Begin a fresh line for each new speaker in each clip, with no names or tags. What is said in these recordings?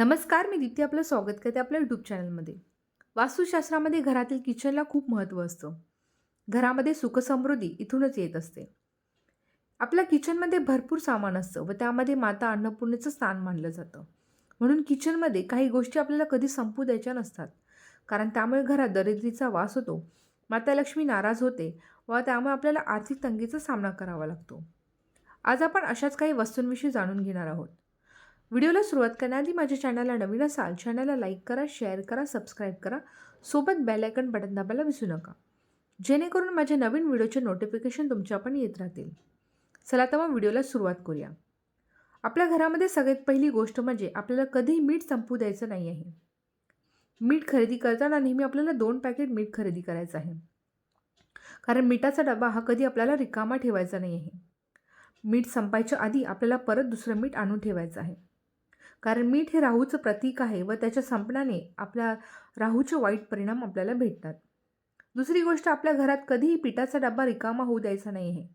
नमस्कार मी दीप्ती आपलं स्वागत करते आपल्या यूट्यूब चॅनलमध्ये वास्तुशास्त्रामध्ये घरातील किचनला खूप महत्त्व असतं. घरामध्ये सुखसमृद्धी इथूनच येत असते. आपल्या किचनमध्ये भरपूर सामान असतं व त्यामध्ये माता अन्नपूर्णेचं स्थान मानलं जातं. म्हणून किचनमध्ये काही गोष्टी आपल्याला कधी संपू द्यायच्या नसतात. कारण त्यामुळे घरात दरिद्रीचा वास होतो माता लक्ष्मी नाराज होते व त्यामुळे आपल्याला आर्थिक तंगीचा सामना करावा लागतो. आज आपण अशाच काही वस्तूंविषयी जाणून घेणार आहोत. व्हिडिओला सुरुवात करण्याआधी माझ्या चॅनलला नवीन असाल चॅनलला लाईक करा शेअर करा सबस्क्राईब करा. सोबत बेलायकन बटन दाबायला विसरू नका. जेणेकरून माझ्या नवीन व्हिडिओचे नोटिफिकेशन तुमच्या पण येत राहतील. चला तर मग व्हिडिओला सुरुवात करूया. आपल्या घरामध्ये सगळ्यात पहिली गोष्ट म्हणजे आपल्याला कधीही मीठ संपू द्यायचं नाही आहे. मीठ खरेदी करताना नेहमी आपल्याला दोन पॅकेट मीठ खरेदी करायचं आहे. कारण मिठाचा डबा हा कधी आपल्याला रिकामा ठेवायचा नाही आहे. मीठ संपायच्या आधी आपल्याला परत दुसरं मीठ आणून ठेवायचं आहे. कारण मीठ हे राहूचं प्रतीक आहे व त्याच्या संपण्याने आपल्या राहूचे वाईट परिणाम आपल्याला भेटतात. दुसरी गोष्ट आपल्या घरात कधीही पिठाचा डबा रिकामा होऊ द्यायचा नाही आहे.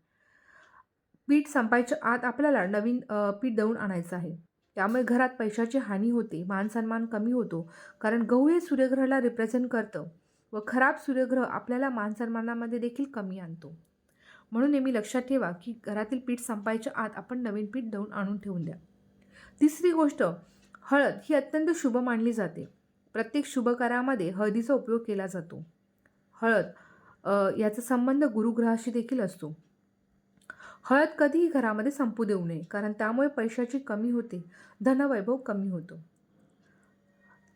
पीठ संपायच्या आत आपल्याला नवीन पीठ दळून आणायचं आहे. त्यामुळे घरात पैशाची हानी होते मानसन्मान कमी होतो कारण गहू हे सूर्यग्रहाला रिप्रेझेंट करतं व खराब सूर्यग्रह आपल्याला मानसन्मानामध्ये देखील कमी आणतो. म्हणून नेहमी लक्षात ठेवा की घरातील पीठ संपायच्या आत आपण नवीन पीठ दळून आणून ठेवून द्या. तिसरी गोष्ट हळद ही अत्यंत शुभ मानली जाते. प्रत्येक शुभकारामध्ये हळदीचा उपयोग केला जातो. हळद याचा संबंध गुरुग्रहाशी देखील असतो. हळद कधीही घरामध्ये संपू देऊ नये कारण त्यामुळे पैशाची कमी होते धनवैभव कमी होतो.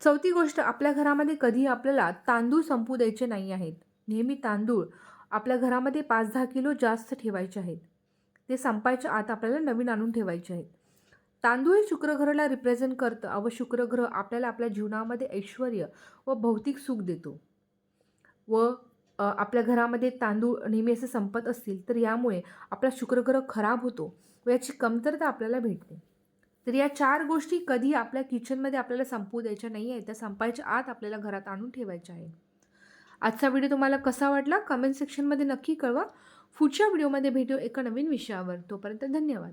चौथी गोष्ट आपल्या घरामध्ये कधीही आपल्याला तांदूळ संपू द्यायचे नाही आहेत. नेहमी तांदूळ आपल्या घरामध्ये पाच दहा किलो जास्त ठेवायचे आहेत. ते संपायच्या आत आपल्याला नवीन आणून ठेवायचे आहेत. तांदूळ हे शुक्रग्रहाला रिप्रेझेंट करतं व शुक्रग्रह आपल्याला आपल्या जीवनामध्ये ऐश्वर व भौतिक सुख देतो. व आपल्या घरामध्ये तांदूळ नेहमी असे संपत असतील तर यामुळे आपला शुक्रग्रह खराब होतो व याची कमतरता आपल्याला भेटते. तर या चार गोष्टी कधी आपल्या किचनमध्ये आपल्याला संपू द्यायच्या नाही आहेत त्या संपायच्या आत आपल्याला घरात आणून ठेवायच्या आहेत. आजचा व्हिडिओ तुम्हाला कसा वाटला? कमेंट सेक्शनमध्ये नक्की कळवा. पुढच्या व्हिडिओमध्ये भेटू एका नवीन विषयावर. तोपर्यंत धन्यवाद.